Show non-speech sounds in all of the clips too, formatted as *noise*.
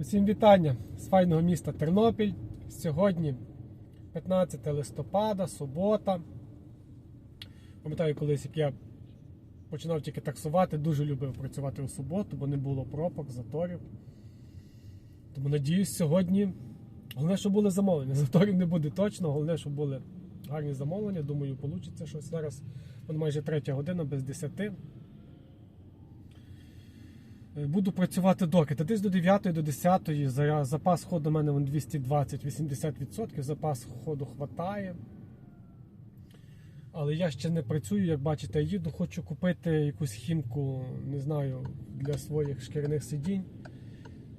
Усім вітання з файного міста Тернопіль. Сьогодні 15 листопада, субота. Пам'ятаю, колись як я починав тільки таксувати, дуже любив працювати у суботу, бо не було пропок, заторів. Тому надіюсь, сьогодні. Головне, щоб були замовлення. *laughs* Заторів не буде точно, головне, щоб були гарні замовлення. Думаю, вийде щось. Зараз майже третя година без 10. Е, Буду працювати доки. Та десь до 9 до 10 запас ходу у мене 220-80%. Запас ходу хватає. Але я ще не працюю, як бачите, їду, хочу купити якусь хімку, не знаю, для своїх шкіряних сидінь.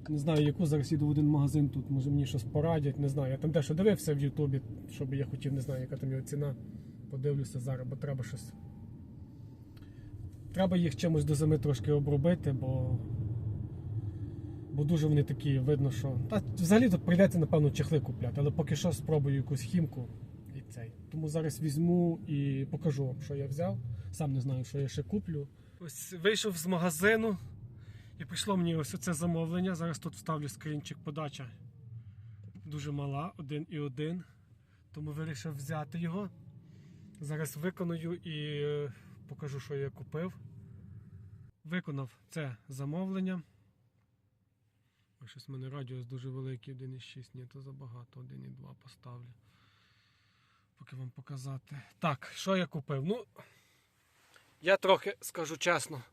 Не знаю, яку зараз їду в один магазин тут, може мені щось порадять, не знаю. Я там дещо дивився в Ютубі, щоб я хотів, не знаю, яка там його ціна. Подивлюся зараз, бо треба щось. Треба їх чимось до зими трошки обробити, бо. Бо дуже вони такі, видно, що. Та взагалі тут прийдеться, напевно, чехли купляти, але поки що спробую якусь хімку і цей. Тому зараз візьму і покажу вам, що я взяв. Сам не знаю, що я ще куплю. Ось вийшов з магазину і прийшло мені ось оце замовлення. Зараз тут вставлю скрінчик подача. Дуже мала, один і один. Тому вирішив взяти його. Зараз виконую і е, покажу, що я купив. Виконав це замовлення. Ой, Щось в мене радіус дуже великий, 1,6, ні, то забагато, 1,2 поставлю. Поки вам показати. Так, що я купив? Ну, я трохи скажу чесно.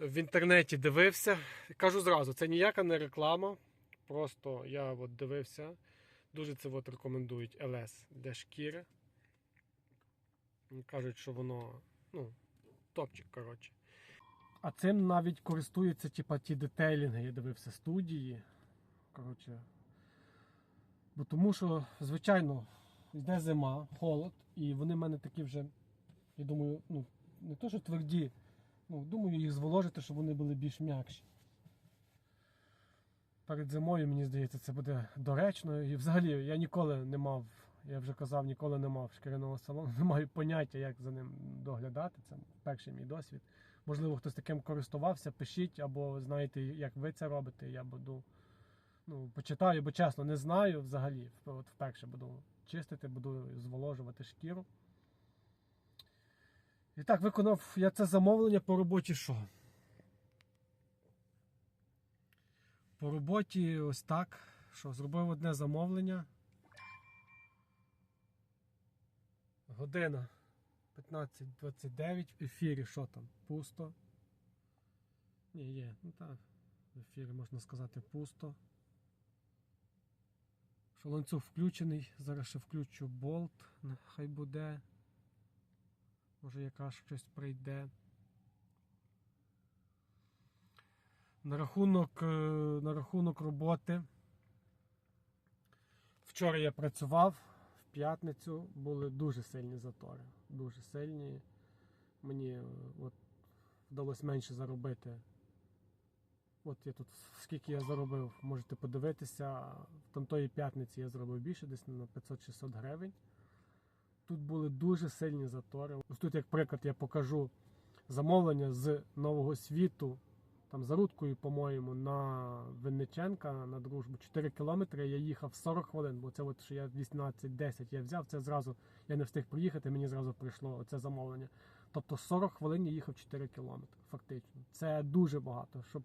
В інтернеті дивився. Кажу зразу, це ніяка не реклама. Просто я от дивився. Дуже це от рекомендують LS для шкіри. Кажуть, що воно ну, топчик, коротше. А цим навіть користуються типа, ті детейлінги, я дивився студії. Коротше. Бо тому що, звичайно, йде зима, холод, і вони в мене такі вже, я думаю, ну, не то, що тверді, ну, думаю, їх зволожити, щоб вони були більш м'якші. Перед зимою, мені здається, це буде доречно. І взагалі я ніколи не мав, я вже казав, ніколи не мав шкіряного салону, *laughs* не маю поняття, як за ним доглядати. Це перший мій досвід. Можливо, хтось таким користувався, пишіть, або знаєте, як ви це робите. Я буду ну, почитаю, бо чесно, не знаю взагалі. От вперше буду чистити, буду зволожувати шкіру. І так, виконав я це замовлення по роботі що? По роботі ось так. Що, зробив одне замовлення. Година 15.29 в ефірі, що там? Пусто. Ні, є, ну так. В ефірі можна сказати пусто. Що ланцюг включений. Зараз ще включу болт. Хай буде. Може якраз щось прийде. На рахунок, е, на рахунок роботи. Вчора я працював, п'ятницю були дуже сильні затори. Дуже сильні. Мені е, от, вдалося менше заробити. От я тут скільки я заробив, можете подивитися. В тамтої п'ятниці я зробив більше, десь на 500-600 гривень. Тут були дуже сильні затори. Ось тут, як приклад, я покажу замовлення з нового світу, там за рудкою, по-моєму, на Винниченка на дружбу 4 кілометри. Я їхав 40 хвилин, бо це от, що я 18-10 я взяв, це зразу я не встиг приїхати, мені зразу прийшло це замовлення. Тобто 40 хвилин я їхав 4 кілометри, фактично. Це дуже багато. Щоб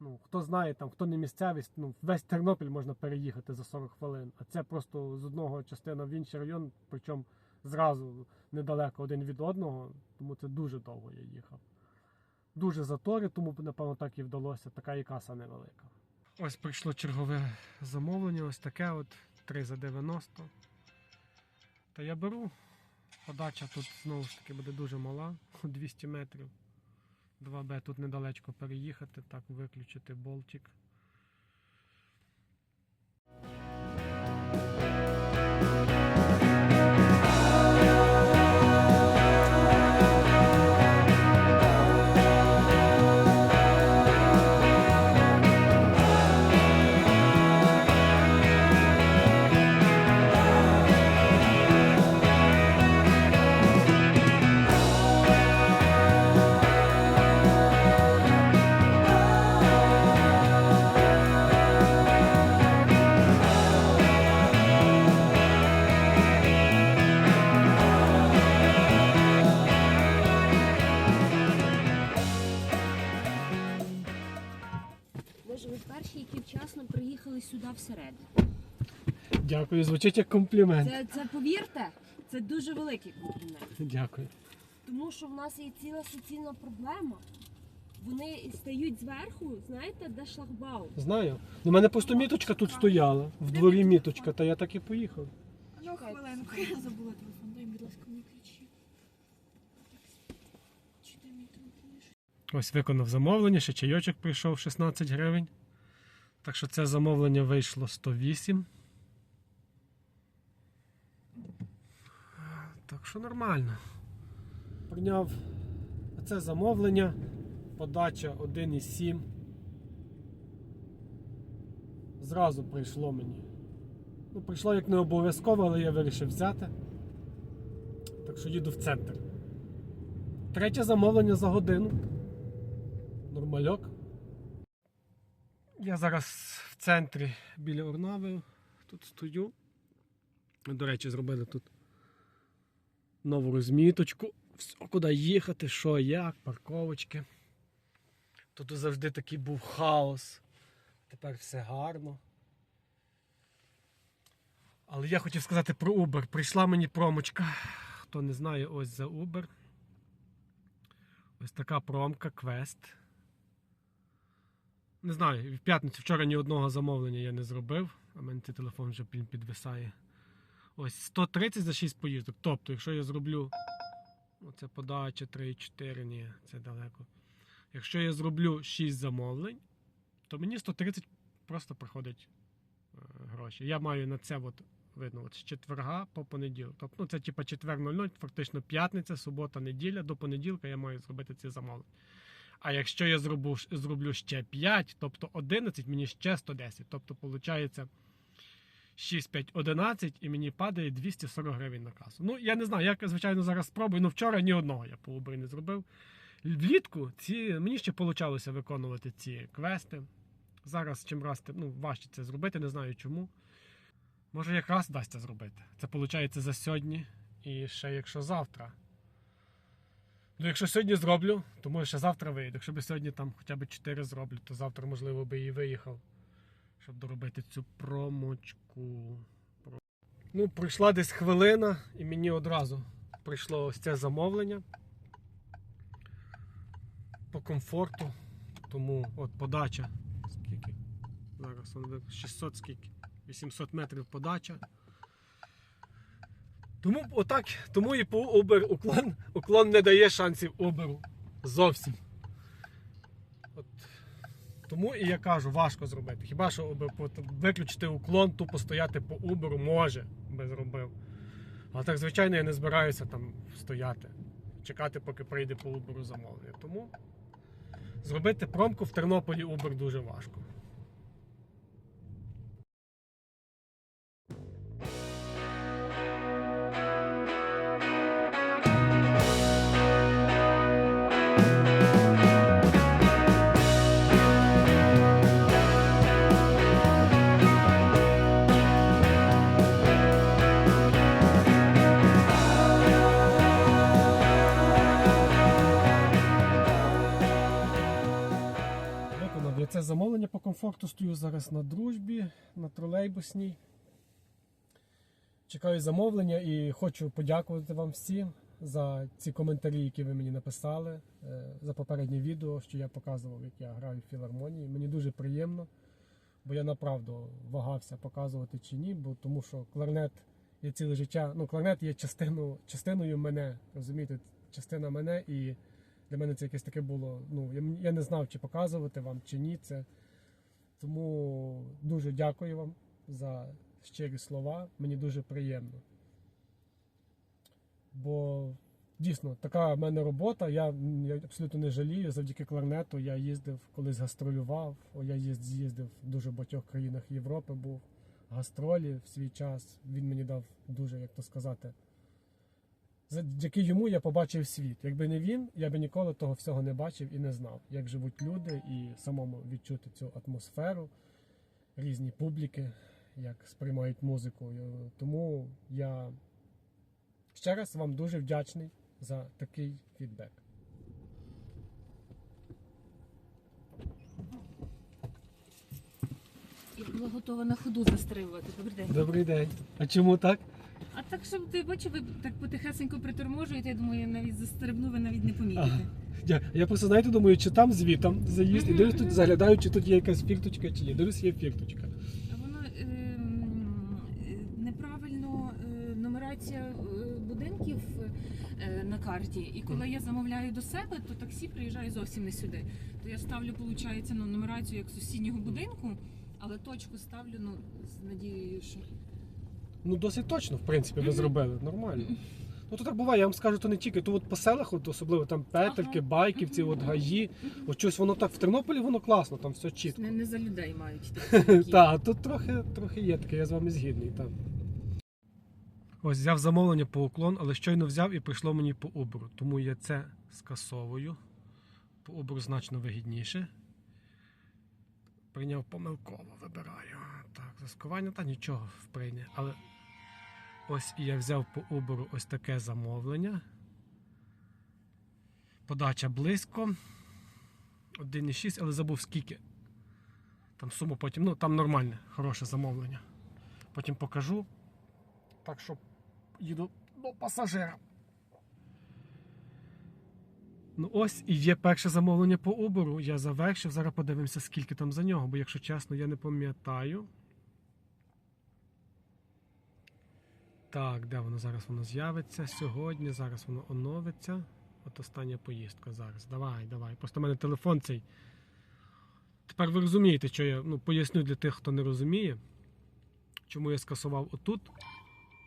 ну хто знає, там хто не місцевість, ну весь Тернопіль можна переїхати за 40 хвилин. А це просто з одного частина в інший район, причому зразу недалеко один від одного, тому це дуже довго я їхав. Дуже затори, тому напевно так і вдалося. Така і каса невелика. Ось прийшло чергове замовлення, ось таке от 3 за 90. Та я беру. Подача тут знову ж таки буде дуже мала, *laughs* 200 метрів. 2Б тут недалечко переїхати, так, виключити болтик. Боже, ви перші, які вчасно приїхали сюди всередину. Дякую, звучить як комплімент. Це, це повірте, це дуже великий комплімент. Дякую. Тому що в нас є ціла суцільна проблема. Вони стають зверху, знаєте, де шлагбаум. Знаю. У мене просто міточка тут стояла. В дворі міточка, та я так і поїхав. Ну, хвилинку, я забула телефон. Дай, будь ласка, мені ключі. Чи де мій телефон? Ось виконав замовлення, ще чайочок прийшов 16 гривень. Так що це замовлення вийшло 108. Так що нормально. Прийняв це замовлення. Подача 1,7. Зразу прийшло мені. Ну, прийшло як не обов'язково, але я вирішив взяти. Так що їду в центр. Третє замовлення за годину. Нормальок. Я зараз в центрі біля Орнави. Тут стою. До речі, зробили тут нову розміточку. Все, куди їхати, що, як, парковочки. Тут завжди такий був хаос. Тепер все гарно. Але я хотів сказати про Uber. Прийшла мені промочка. Хто не знає, ось за Uber. Ось така промка, квест. Не знаю, в п'ятницю вчора ні одного замовлення я не зробив, а мене цей телефон вже підвисає. Ось 130 за 6 поїздок. Тобто, якщо я зроблю. Оце подача 3-4, ні, це далеко. Якщо я зроблю 6 замовлень, то мені 130 просто приходить е, гроші. Я маю на це от, видно, от з четверга по понеділок. Тобто, ну, це типа четвер 00, фактично п'ятниця, субота, неділя, до понеділка я маю зробити ці замовлення. А якщо я зроблю, зроблю ще 5, тобто 11, мені ще 110. Тобто, виходить 6, 5, 11 і мені падає 240 гривень на касу. Ну, я не знаю, я, звичайно, зараз спробую. Ну, вчора ні одного я по Uber не зробив. Влітку ці, мені ще получалося виконувати ці квести. Зараз чим раз ну, важче це зробити, не знаю чому. Може, якраз вдасться зробити. Це виходить за сьогодні і ще якщо завтра. Ну, якщо сьогодні зроблю, то може ще завтра вийде. Якщо б сьогодні там хоча б 4 зроблю, то завтра, можливо, би і виїхав, щоб доробити цю промочку. Ну, пройшла десь хвилина, і мені одразу прийшло ось це замовлення по комфорту. Тому от подача. Скільки? Зараз 600 скільки? 800 метрів подача. Тому отак, тому і по Uber уклон, уклон не дає шансів Uber зовсім. От. Тому і я кажу, важко зробити. Хіба що от виключити уклон, тупо стояти по Uber може би зробив. Але так, звичайно, я не збираюся там стояти, чекати, поки прийде по Uber замовлення. Тому зробити промку в Тернополі Uber дуже важко. Комфорту. Стою зараз на дружбі, на тролейбусній. Чекаю замовлення і хочу подякувати вам всім за ці коментарі, які ви мені написали, е, за попереднє відео, що я показував, як я граю в філармонії. Мені дуже приємно, бо я направду вагався показувати чи ні, бо тому що кларнет є ціле життя. Ну, кларнет є частину, частиною мене, розумієте, частина мене і для мене це якесь таке було. Ну, я, не знав, чи показувати вам, чи ні це. Тому дуже дякую вам за щирі слова. Мені дуже приємно. Бо дійсно така в мене робота. Я, я абсолютно не жалію. Завдяки кларнету я їздив, колись гастролював. Я їзд- з'їздив в дуже багатьох країнах Європи, був гастролі в свій час. Він мені дав дуже, як то сказати, завдяки йому я побачив світ. Якби не він, я би ніколи того всього не бачив і не знав, як живуть люди, і самому відчути цю атмосферу, різні публіки, як сприймають музику. Тому я ще раз вам дуже вдячний за такий фідбек. Я була готова на ходу застрибувати. Добрий день. Добрий день. А чому так? А так, щоб ти бачив, ви так потихесенько приторможуєте, я думаю, я навіть застрибну, ви навіть не помітите. Я, я просто знаєте, думаю, чи там звітом заїзд, і дивлюсь тут заглядаю, чи тут є якась фірточка, чи ні. Дивлюсь, є фірточка. А воно ем, е, неправильно е, нумерація е, будинків е, на карті. І коли я замовляю до себе, то таксі приїжджає зовсім не сюди. То я ставлю, виходить, ну, нумерацію як сусіднього будинку, але точку ставлю ну, з надією, що Ну, досить точно, в принципі, ви зробили. Нормально. Ну то так буває, я вам скажу, то не тільки. То от по селах, от, особливо там Ага. Байківці, от гаї. От щось воно так в Тернополі воно класно, там все чітко. не, не за людей мають. *laughs* Так, тут трохи, трохи є таке, я з вами згідний. Так. Ось взяв замовлення по уклон, але щойно взяв і прийшло мені по Uber. Тому я це скасовую. По Uber значно вигідніше. Прийняв помилково, вибираю. Так, заскування та нічого вприйне. Але ось я взяв по Uber ось таке замовлення. Подача близько. 1,6, але забув скільки. Там суму потім, ну там нормальне, хороше замовлення. Потім покажу. Так що їду до пасажира. Ну ось і є перше замовлення по Uber. Я завершив. Зараз подивимося, скільки там за нього, бо якщо чесно, я не пам'ятаю. Так, де воно зараз воно з'явиться? Сьогодні, зараз воно оновиться. От остання поїздка зараз. Давай, давай. Просто в мене телефон цей. Тепер ви розумієте, що я ну, поясню для тих, хто не розуміє, чому я скасував отут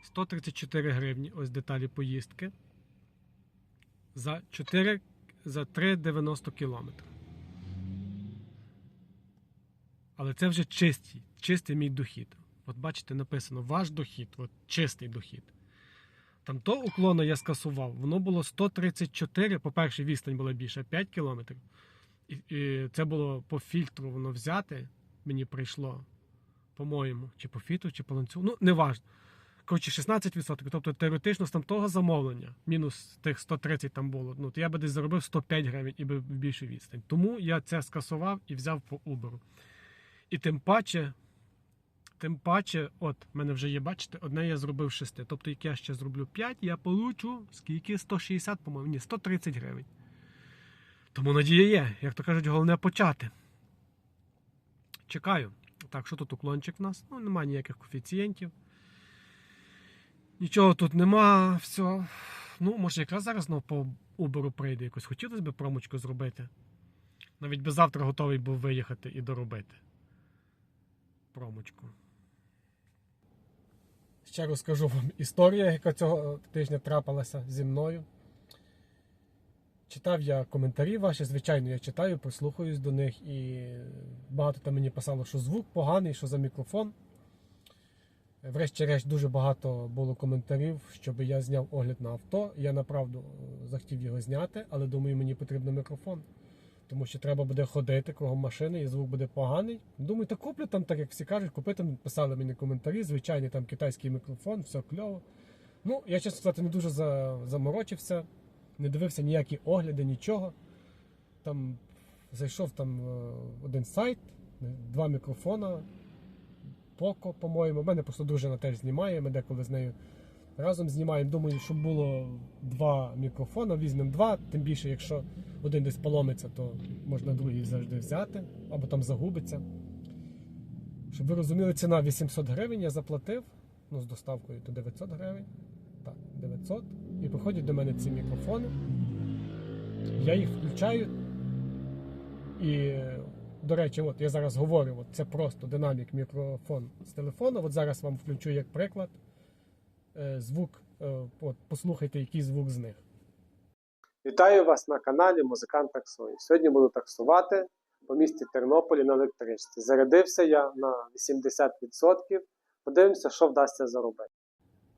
134 гривні, ось деталі поїздки. За 4, за 3,90 кілометри. Але це вже чистий, чистий мій дохід. От бачите, написано ваш дохід, от чистий дохід. Там то уклона я скасував, воно було 134, по-перше, відстань була більша 5 кілометрів. І, і це було по фільтру воно взяти. Мені прийшло, по-моєму, чи по фільтру, чи по ланцюгу. Ну, не важно. Коротше, 16%. Тобто теоретично з там того замовлення, мінус тих 130 там було. Ну, то я би десь заробив 105 гривень і би в більшу відстань. Тому я це скасував і взяв по Uber. І тим паче, тим паче, от, в мене вже є, бачите, одне я зробив 6. Тобто, як я ще зроблю 5, я получу скільки? 160, по-моєму, ні, 130 гривень. Тому надія є, як то кажуть, головне почати. Чекаю. Так, що тут уклончик в нас? Ну, немає ніяких коефіцієнтів. Нічого тут нема, все. Ну, може, якраз зараз знову по Uber прийде якось. Хотілося б промочку зробити. Навіть би завтра готовий був виїхати і доробити. Промочку. Ще розкажу вам *laughs* історію, яка цього тижня трапилася зі мною. Читав я коментарі ваші, звичайно, я читаю, прислухаюсь до них, і багато там мені писало, що звук поганий, що за мікрофон. Врешті-решт дуже багато було коментарів, щоб я зняв огляд на авто. Я направду захотів його зняти, але думаю, мені потрібен мікрофон. Тому що треба буде ходити кругом машини і звук буде поганий. Думаю, та куплю там, так як всі кажуть, купити, писали мені коментарі, звичайний там китайський мікрофон, все кльово. Ну, я чесно сказати, не дуже заморочився, не дивився ніякі огляди, нічого. Там зайшов там е, один сайт, два мікрофона. Поко, по-моєму. У мене просто дружина теж знімає, ми деколи з нею разом знімаємо. Думаю, щоб було два мікрофона, візьмемо два, тим більше, якщо один десь поломиться, то можна другий завжди взяти, або там загубиться. Щоб ви розуміли, ціна 800 гривень я заплатив. Ну, з доставкою то 900 гривень. Так, 900. І приходять до мене ці мікрофони. Я їх включаю. І, до речі, от я зараз говорю, от це просто динамік мікрофон з телефону. От зараз вам включу як приклад. Е, Звук, е, от, послухайте, який звук з них. Вітаю вас на каналі Музикант Таксує. Сьогодні буду таксувати по місті Тернополі на електричці. Зарядився я на 80%. Подивимося, що вдасться заробити.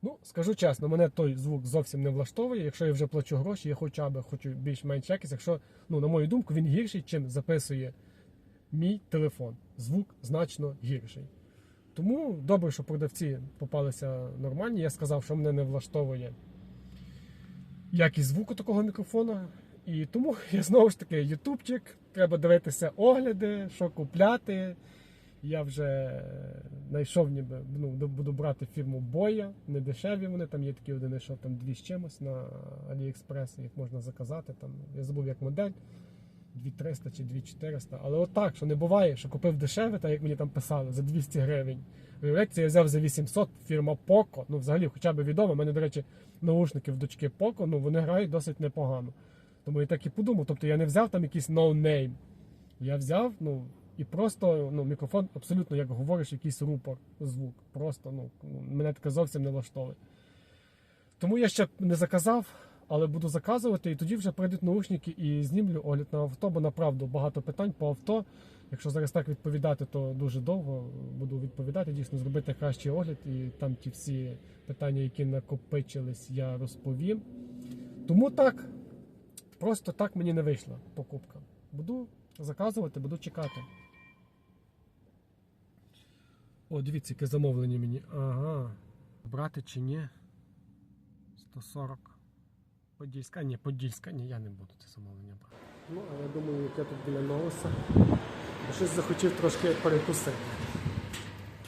Ну, скажу чесно, мене той звук зовсім не влаштовує. Якщо я вже плачу гроші, я хоча б хочу більш-менш якість. Якщо, ну, на мою думку, він гірший, чим записує мій телефон. Звук значно гірший. Тому добре, що продавці попалися нормальні. Я сказав, що мене не влаштовує якість звуку такого мікрофона. І тому *laughs* я знову ж таки ютубчик, треба дивитися огляди, що купляти. Я вже знайшов ніби, ну, буду- брати фірму Боя, не дешеві вони, там є такі один, знайшов там дві з чимось на AliExpress, їх можна заказати. Там, я забув як модель. 2300 чи 2400. Але от що не буває, що купив дешеве, так як мені там писали, за 200 гривень. Виявляється, я взяв за 800 фірма Poco. Ну, взагалі, хоча б відомо. У мене, до речі, наушники в дочки Poco, ну вони грають досить непогано. Тому я так і подумав. Тобто я не взяв там якийсь no-name. Я взяв, ну, і просто ну, мікрофон абсолютно, як говориш, якийсь рупор, звук. Просто ну, мене таке зовсім не влаштовує. Тому я ще не заказав, але буду заказувати, і тоді вже прийдуть наушники і знімлю огляд на авто, бо направду багато питань по авто. Якщо зараз так відповідати, то дуже довго буду відповідати, дійсно зробити кращий огляд, і там ті всі питання, які накопичились, я розповім. Тому так, просто так мені не вийшла покупка. Буду заказувати, буду чекати. О, дивіться, яке замовлення мені. Ага. Брати чи ні? 140. Подільська? Ні, Подільська, ні, я не буду це замовлення брати. Ну, а я думаю, як я тут біля Новоса. Щось захотів трошки перекусити.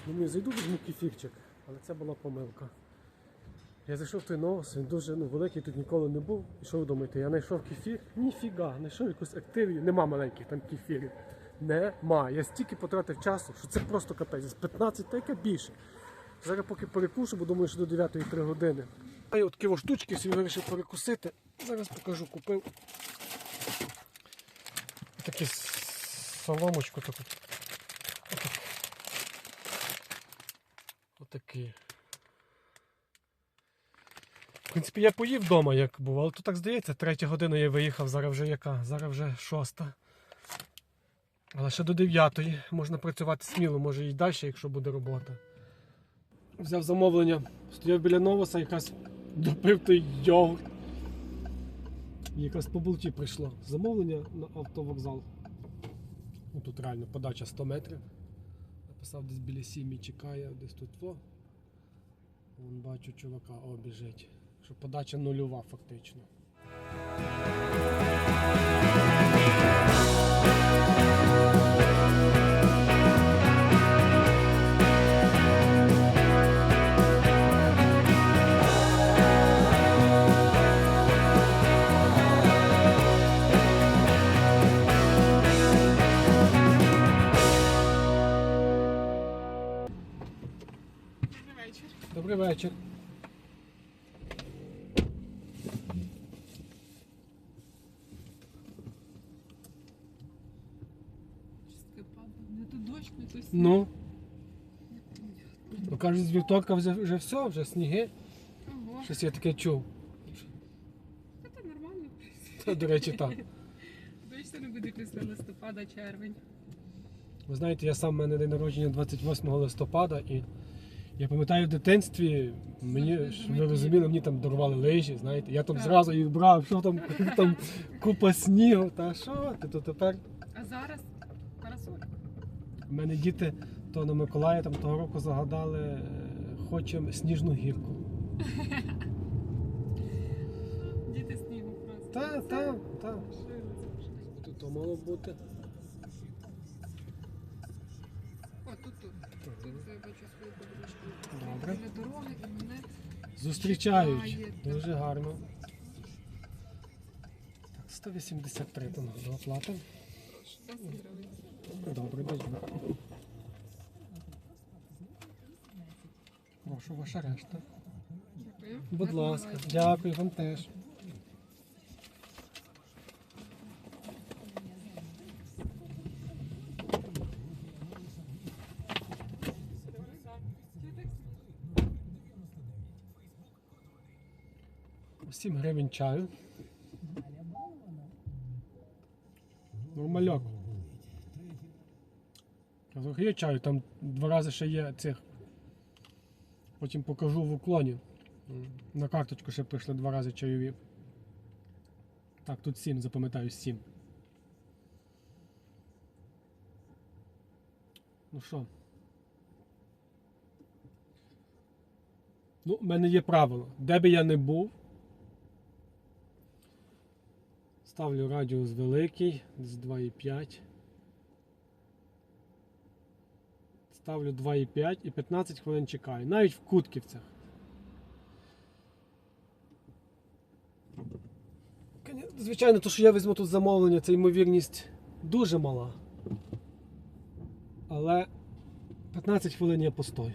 Думаю, зайду візьму кефірчик, але це була помилка. Я зайшов в той Новос, він дуже ну, великий, тут ніколи не був. І що ви думаєте, я знайшов кефір? Ніфіга, знайшов якусь активію. Нема маленьких там кефірів. Нема. Я стільки потратив часу, що це просто капець. З 15 та яке більше. Зараз поки перекушу, бо думаю, що до 9 3 години. От такі штучки собі вирішив перекусити. Зараз покажу, купив. Такі соломочку таку. Отакі. В принципі, я поїв вдома, як був, але то так здається, третя година я виїхав, зараз вже яка? Зараз вже шоста. Але ще до дев'ятої можна працювати сміло, може і далі, якщо буде робота. Взяв замовлення, стояв біля новоса, якраз допив той йогурт. Якраз по болті прийшло замовлення на автовокзал. Ну, тут реально подача 100 метрів. Написав десь біля сім'ї чекає, десь тут во. Вон бачу чувака, о, біжить. Що подача нульова фактично. Добрий то сніг. Ну. Ну кажуть, з вівторка вже, вже все, вже сніги. Ого, Щось я таке чув. це нормально. Та, до речі, так. *laughs* Це не буде після листопада, червень. Ви знаєте, я сам в мене день народження 28 листопада і я пам'ятаю в дитинстві, мені, щоб ви розуміли, мені там дарували лижі, знаєте, я там Так. зразу їх брав, що там, *laughs* там купа снігу, та що ти, то тепер. А зараз парасолька. У мене діти то на Миколая там того року загадали, е, хочемо сніжну гірку. *laughs* Діти снігу просто. Та, та, та. Тут то мало бути. О, тут тут. Тут я бачу свою подружку. Добре. Зустрічають. Дуже гарно. Так, 183 там до оплати. 10. Добре, десь. Прошу, ваша решта. Будь ласка, дякую вам теж. Гривень чаю. Нормальок. Трохи є чаю, там два рази ще є цих. Потім покажу в уклоні. На карточку ще прийшли два рази чайові. Так, тут сім, запам'ятаю, сім. Ну що? Ну, в мене є правило. Де би я не був, ставлю радіус великий, з 2,5. ставлю 2,5 і 15 хвилин чекаю. Навіть в кутківцях. Звичайно, то, що я візьму тут замовлення, це ймовірність дуже мала. Але 15 хвилин я постою.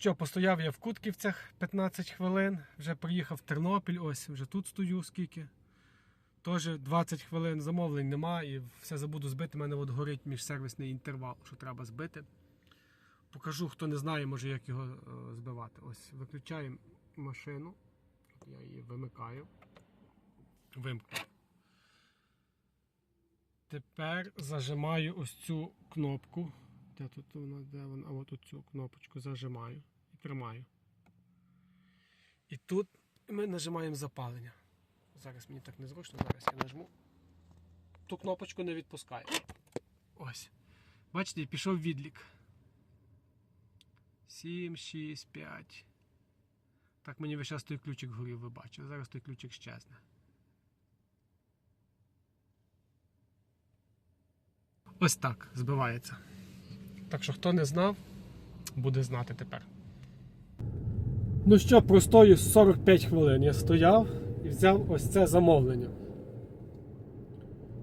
Що, постояв я в Кутківцях 15 хвилин, вже приїхав в Тернопіль, ось вже тут стою скільки. Теж 20 хвилин замовлень нема і все забуду збити. У мене от горить міжсервісний інтервал, що треба збити. Покажу, хто не знає, може як його е, збивати. Ось виключаємо машину. Я її вимикаю. Вимкнув. Тепер зажимаю ось цю кнопку. Де тут вона, де вона? А от цю кнопочку зажимаю тримаю. І тут ми нажимаємо запалення. Зараз мені так незручно, зараз я нажму. Ту кнопочку не відпускаю. Ось. Бачите, пішов відлік. 7, 6, 5. Так мені весь час той ключик горів, ви бачите. Зараз той ключик щезне. Ось так збивається. Так що хто не знав, буде знати тепер. Ну що, простою 45 хвилин я стояв і взяв ось це замовлення.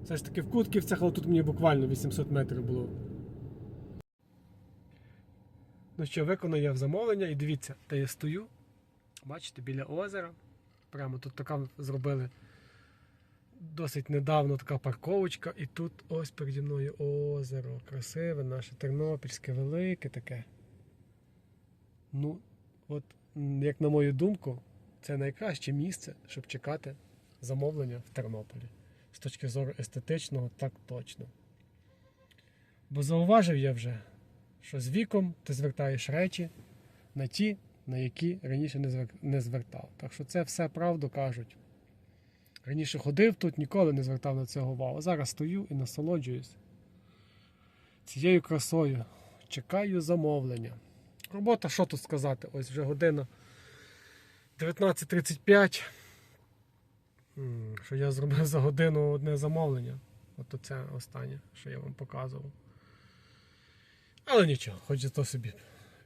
Все ж таки в Кутківцях, але тут мені буквально 800 метрів було. Ну що, виконав я замовлення і дивіться, де я стою. Бачите, біля озера. Прямо тут така зробили досить недавно така парковочка, і тут ось переді мною озеро. Красиве, наше тернопільське, велике таке. Ну, от, як на мою думку, це найкраще місце, щоб чекати замовлення в Тернополі. З точки зору естетичного, так точно. Бо зауважив я вже, що з віком ти звертаєш речі на ті, на які раніше не звертав. Так що це все правду кажуть. Раніше ходив тут, ніколи не звертав на це увагу. Зараз стою і насолоджуюсь цією красою. Чекаю замовлення. Робота, що тут сказати? Ось вже година 19.35. Що я зробив за годину одне замовлення. От це останнє, що я вам показував. Але нічого, хоч за то собі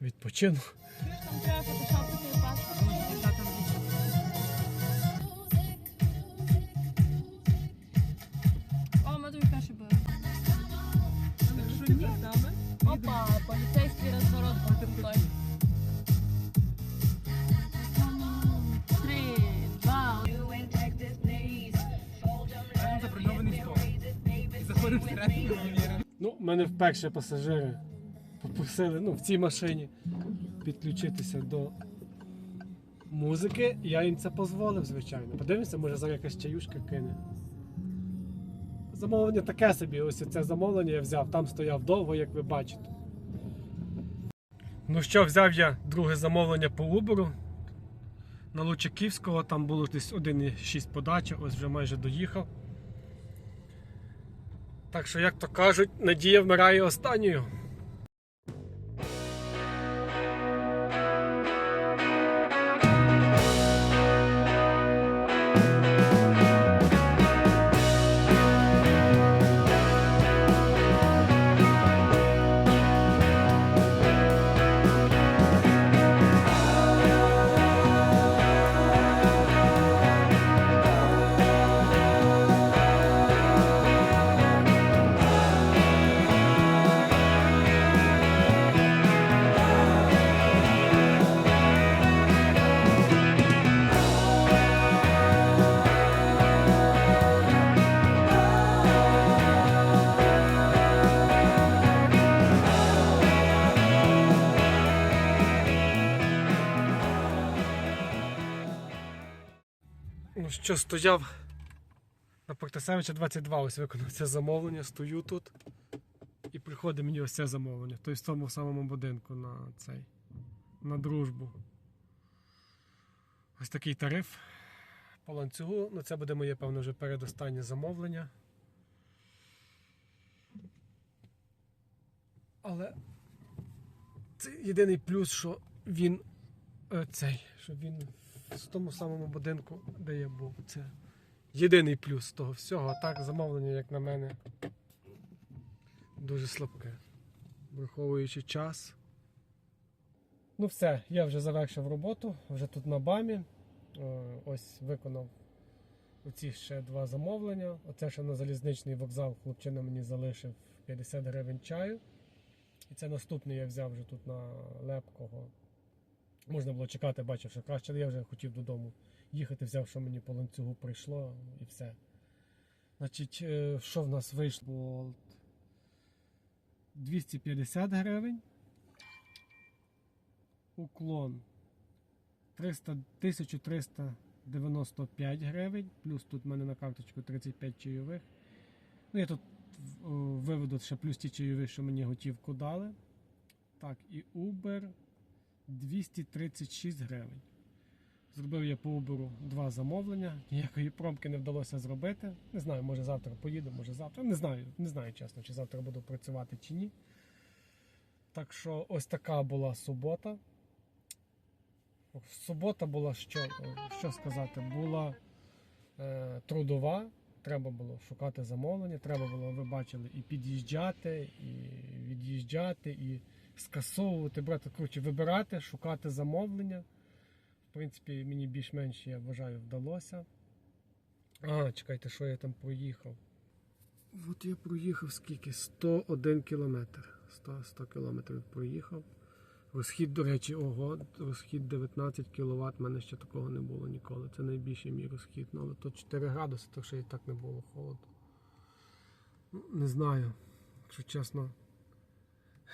відпочину. Опа, поліцейський розворот крутой. Три, два, стол. І всередину перевірив. Ну, мене вперше пасажири попросили ну, в цій машині підключитися до музики. Я їм це дозволив, звичайно. Подивимося, може зараз якась чаюшка кине. Замовлення таке собі, ось це замовлення я взяв, там стояв довго, як ви бачите. Ну що, взяв я друге замовлення по Uber. На Лучаківського там було десь 1,6 подачі, ось вже майже доїхав. Так що, як то кажуть, надія вмирає останньою. Що, стояв на Портасевича 22, ось виконав це замовлення, стою тут. І приходить мені ось це замовлення. Тобто в тому самому будинку на цей. На дружбу. Ось такий тариф по ланцюгу. Ну, це буде моє, певно, вже передостаннє замовлення. Але це єдиний плюс, що він е, цей, що він в тому самому будинку, де я був. Це єдиний плюс того всього. А так, замовлення, як на мене, дуже слабке. Враховуючи час. Ну все, я вже завершив роботу, вже тут на бамі. Е, Ось виконав оці ще два замовлення. Оце ще на залізничний вокзал хлопчина мені залишив 50 гривень чаю. І це наступний я взяв вже тут на Лепкого. Можна було чекати, бачив, що краще. але Я вже хотів додому їхати, взяв, що мені по ланцюгу прийшло і все. Значить, е, що в нас вийшло? 250 гривень. Уклон 300, 1395 гривень. Плюс тут в мене на карточку 35 чайових. Ну, я тут о, виведу ще плюс ті чайові, що мені готівку дали. Так, і Uber 236 гривень. Зробив я по Uber два замовлення. Ніякої промки не вдалося зробити. Не знаю, може завтра поїду, може завтра. Не знаю, не знаю чесно, чи завтра буду працювати чи ні. Так що ось така була субота. Субота була що, що сказати, була е, трудова. Треба було шукати замовлення, треба було, ви бачили, і під'їжджати, і від'їжджати, і скасовувати, брати, коротше, вибирати, шукати замовлення. В принципі, мені більш-менш, я вважаю, вдалося. А, чекайте, що я там проїхав. От я проїхав скільки? 101 кілометр. 100, 100 кілометрів проїхав. Розхід, до речі, ого, розхід 19 кВт, в мене ще такого не було ніколи. Це найбільший мій розхід. Ну, але то 4 градуси, то ще і так не було холоду. Ну, Не знаю, якщо чесно.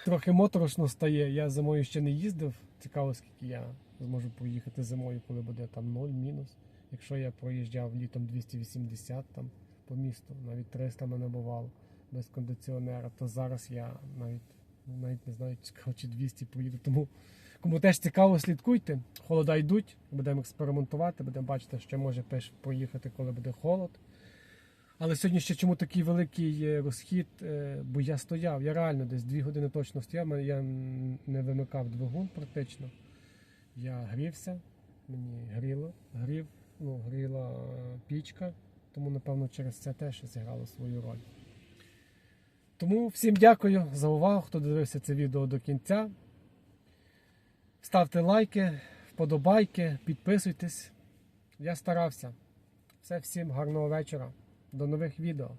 Трохи моторошно стає. Я зимою ще не їздив. Цікаво, скільки я зможу проїхати зимою, коли буде там 0 мінус. Якщо я проїжджав літом 280 там по місту, навіть 300 мене бувало без кондиціонера, то зараз я навіть навіть не знаю, чи 200 поїду. Тому кому теж цікаво, слідкуйте. Холода йдуть, будемо експериментувати, будемо бачити, що може поїхати, коли буде холод. Але сьогодні ще чому такий великий е, розхід, е, бо я стояв, я реально десь 2 години точно стояв, я не вимикав двигун практично. Я грівся, мені гріло, грів, ну, гріла е, пічка, тому, напевно, через це теж зіграло свою роль. Тому всім дякую за увагу, хто дивився це відео до кінця. Ставте лайки, вподобайки, підписуйтесь. Я старався. Все, всім гарного вечора. До нових відео.